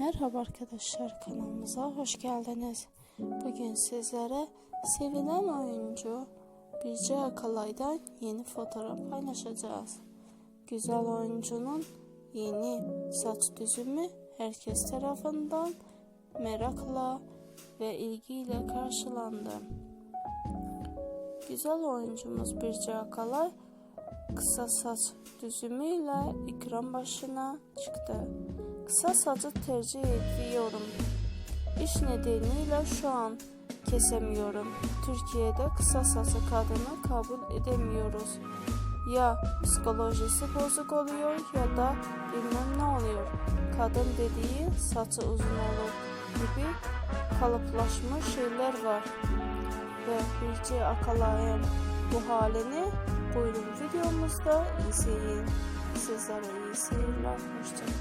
Merhaba arkadaşlar kanalımıza hoş geldiniz. Bugün sizlere sevilen oyuncu Birce Akalay'dan yeni fotoğraf paylaşacağız. Güzel oyuncunun yeni saç düzümü herkes tarafından merakla ve ilgiyle karşılandı. Güzel oyuncumuz Birce Akalay kısa saç düzümüyle ekran başına çıktı. Kısa saçı tercih ediyorum. İş nedeniyle şu an kesemiyorum. Türkiye'de kısa saçlı kadını kabul edemiyoruz. Ya psikolojisi bozuk oluyor ya da bilmem ne oluyor. Kadın dediği saçı uzun olur gibi kalıplaşmış şeyler var. Ve Birce Akalay'ın bu halini buyurun videomuzda izleyin. سزارو این سینما هستش